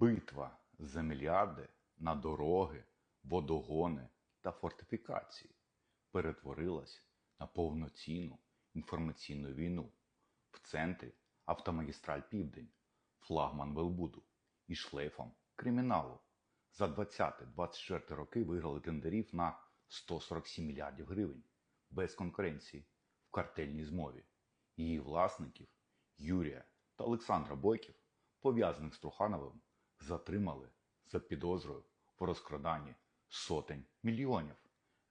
Битва за мільярди на дороги, водогони та фортифікації перетворилась на повноцінну інформаційну війну. В центрі автомагістраль Південь, флагман Велбуду і шлейфом криміналу. За 20-24 роки виграли тендерів на 147 мільярдів гривень без конкуренції в картельній змові. Її власників Юрія та Олександра Бойків, пов'язаних з Трухановим, затримали за підозрою в розкраданні сотень мільйонів.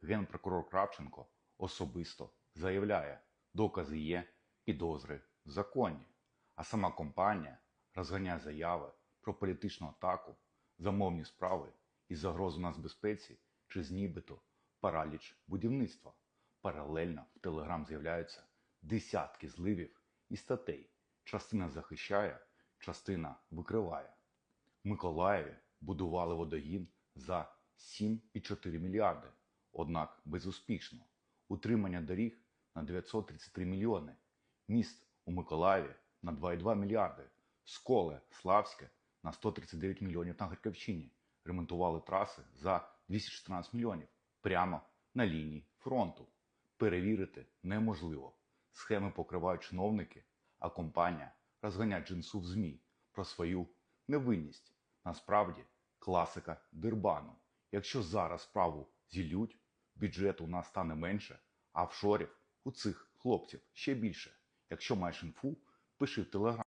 Генпрокурор Кравченко особисто заявляє, докази є, підозри законні. А сама компанія розганяє заяви про політичну атаку, замовні справи і загрозу нацбезпеці чи з нібито параліч будівництва. Паралельно в Телеграм з'являються десятки зливів і статей. Частина захищає, частина викриває. Миколаєві будували водогін за 7,4 мільярди, однак безуспішно. Утримання доріг на 933 мільйони. Міст у Миколаєві на 2,2 мільярди. Сколе, Славське на 139 мільйонів на Харківщині. Ремонтували траси за 214 мільйонів прямо на лінії фронту. Перевірити неможливо. Схеми покривають чиновники, а компанія розганяє джинсу в ЗМІ про свою невинність. Насправді класика дербану. Якщо зараз справу зілють, бюджету у нас стане менше, а офшорів у цих хлопців ще більше. Якщо маєш інфу, пиши в телеграм.